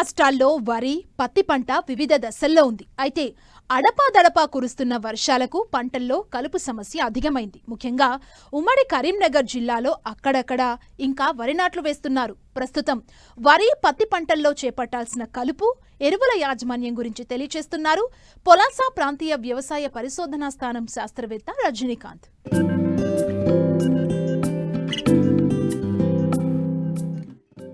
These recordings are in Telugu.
రాష్ట్రాల్లో వరి పత్తి పంట వివిధ దశల్లో ఉంది. అయితే అడపాదడపా కురుస్తున్న వర్షాలకు పంటల్లో కలుపు సమస్య అధికమైంది. ముఖ్యంగా ఉమ్మడి కరీంనగర్ జిల్లాలో అక్కడక్కడ ఇంకా వరి నాట్లు వేస్తున్నారు. ప్రస్తుతం వరి పత్తి పంటల్లో చేపట్టాల్సిన కలుపు ఎరువుల యాజమాన్యం గురించి తెలియచేస్తున్నారు పొలాసా ప్రాంతీయ వ్యవసాయ పరిశోధనా స్థానం శాస్త్రవేత్త రజనీకాంత్.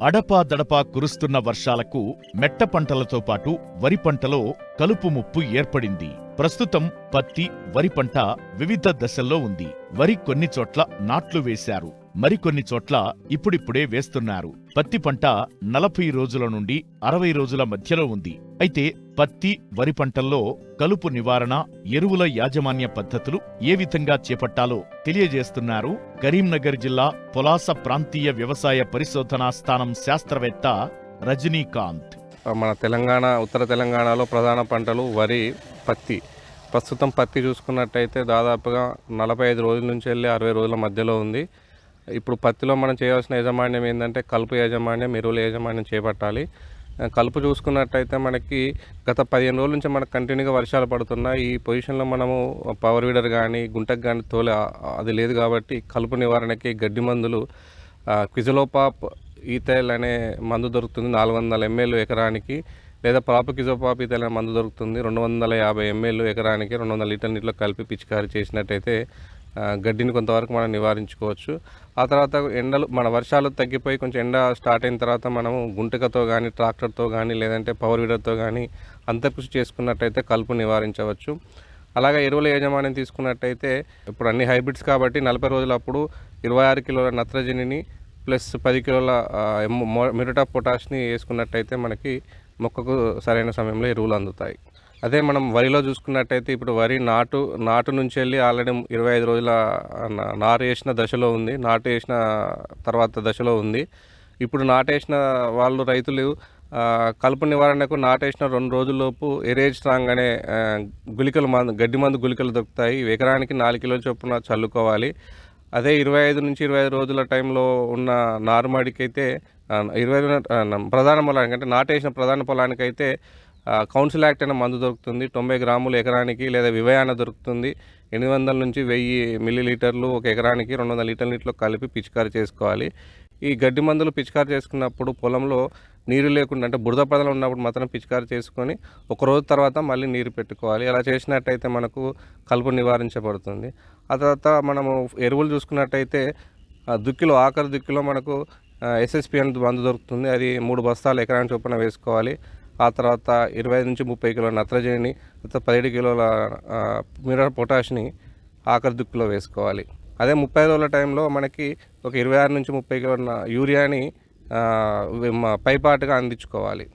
అడపాదడపా కురుస్తున్న వర్షాలకు మెట్ట పంటలతో పాటు వరి పంటలో కలుపు ముప్పు ఏర్పడింది. ప్రస్తుతం పత్తి వరి పంట వివిధ దశల్లో ఉంది. వరి కొన్ని చోట్ల నాట్లు వేశారు. మరికొన్ని చోట్ల ఇప్పుడిప్పుడే వేస్తున్నారు. పత్తి పంట నలభై రోజుల నుండి అరవై రోజుల మధ్యలో ఉంది. అయితే పత్తి వరి పంటల్లో కలుపు నివారణ ఎరువుల యాజమాన్య పద్ధతులు ఏ విధంగా చేపట్టాలో తెలియజేస్తున్నారు కరీంనగర్ జిల్లా పొలాస ప్రాంతీయ వ్యవసాయ పరిశోధనా స్థానం శాస్త్రవేత్త రజనీకాంత్. మన తెలంగాణ ఉత్తర తెలంగాణలో ప్రధాన పంటలు వరి పత్తి. ప్రస్తుతం పత్తి చూసుకున్నట్టయితే దాదాపుగా నలభై ఐదు రోజుల నుంచి వెళ్ళి అరవై రోజుల మధ్యలో ఉంది. ఇప్పుడు పత్తిలో మనం చేయవలసిన యాజమాన్యం ఏంటంటే కలుపు యాజమాన్యం ఎరువుల యాజమాన్యం చేపట్టాలి. కలుపు చూసుకున్నట్టయితే మనకి గత పదిహేను రోజుల నుంచి మనకు కంటిన్యూగా వర్షాలు పడుతున్నాయి ఈ పొజిషన్లో మనము పవర్ వీడర్ కానీ గుంటకు కానీ తోలే అది లేదు కాబట్టి కలుపు నివారణకి గడ్డి మందులు క్విజలోపాప్ ఈథైల్ అనే మందు దొరుకుతుంది నాలుగు వందల ఎంఎల్ ఎకరానికి లేదా ప్రాపకిజోపాప్ ఈథైల్ అనే మందు దొరుకుతుంది రెండు వందల యాభై ఎంఎల్ ఎకరానికి రెండు వందల లీటర్ నీటిలో కలిపి పిచికారీ చేసినట్టయితే గడ్డిని కొంతవరకు మనం నివారించుకోవచ్చు. ఆ తర్వాత ఎండలు మన వర్షాలు తగ్గిపోయి కొంచెం ఎండ స్టార్ట్ అయిన తర్వాత మనము గుంటకతో కానీ ట్రాక్టర్తో కానీ లేదంటే పవర్ వీడర్తో కానీ అంతకృషి చేసుకున్నట్టయితే కలుపు నివారించవచ్చు. అలాగే ఎరువుల యాజమాన్యం తీసుకున్నట్టయితే ఇప్పుడు అన్ని హైబ్రిడ్స్ కాబట్టి నలభై రోజులప్పుడు ఇరవై ఆరు కిలోల నత్రజనిని ప్లస్ పది కిలోల మిరటా పొటాష్ని వేసుకున్నట్టయితే మనకి మొక్కకు సరైన సమయంలో ఎరువులు అందుతాయి. అదే మనం వరిలో చూసుకున్నట్టయితే ఇప్పుడు వరి నాటు నాటు నుంచి వెళ్ళి ఆల్రెడీ ఇరవై ఐదు రోజుల నా- నారు వేసిన దశలో ఉంది. నాటు వేసిన తర్వాత దశలో ఉంది. ఇప్పుడు నాటేసిన వాళ్ళు రైతులు కలుపు నివారణకు నాటేసిన రెండు రోజుల్లోపు ఎరేజ్ స్ట్రాంగ్ అనే గులికలు గుళికలు మందు గడ్డి మందు గుళికలు దొరుకుతాయి. ఎకరానికి నాలుగు కిలోల చొప్పున చల్లుకోవాలి. అదే ఇరవై ఐదు నుంచి ఇరవై ఐదు రోజుల టైంలో ఉన్న నారుమడికి అయితే ఇరవై ఐదు ప్రధాన పొలానికి అంటే నాటేసిన ప్రధాన పొలానికి అయితే కౌన్సిల్ యాక్ట్ అనే మందు దొరుకుతుంది. తొంభై గ్రాములు ఎకరానికి లేదా వివయాన దొరుకుతుంది. ఎనిమిది వందల నుంచి వెయ్యి మిల్లీ లీటర్లు ఒక ఎకరానికి రెండు వందల లీటర్ల నీటిలో కలిపి పిచికారి చేసుకోవాలి. ఈ గడ్డి మందులు పిచికారి చేసుకున్నప్పుడు పొలంలో నీరు లేకుండా అంటే బురద పదలు ఉన్నప్పుడు మాత్రం పిచికారి చేసుకొని ఒక రోజు తర్వాత మళ్ళీ నీరు పెట్టుకోవాలి. అలా చేసినట్టయితే మనకు కలుపు నివారించబడుతుంది. ఆ తర్వాత మనము ఎరువులు చూసుకున్నట్టయితే దుక్కిలో ఆఖరి దుక్కిలో మనకు ఎస్ఎస్పి అని మందు దొరుకుతుంది. అది మూడు బస్తాలు ఎకరానికి చొప్పున వేసుకోవాలి. ఆ తర్వాత ఇరవై నుంచి ముప్పై కిలోల నత్రజనిని తర్వాత పదిహేడు కిలోల మినరల్ పొటాష్ని ఆఖరి దుక్కులో వేసుకోవాలి. అదే ముప్పై రోజుల టైంలో మనకి ఒక ఇరవై ఆరు నుంచి ముప్పై కిలోల యూరియాని పైపాటుగా అందించుకోవాలి.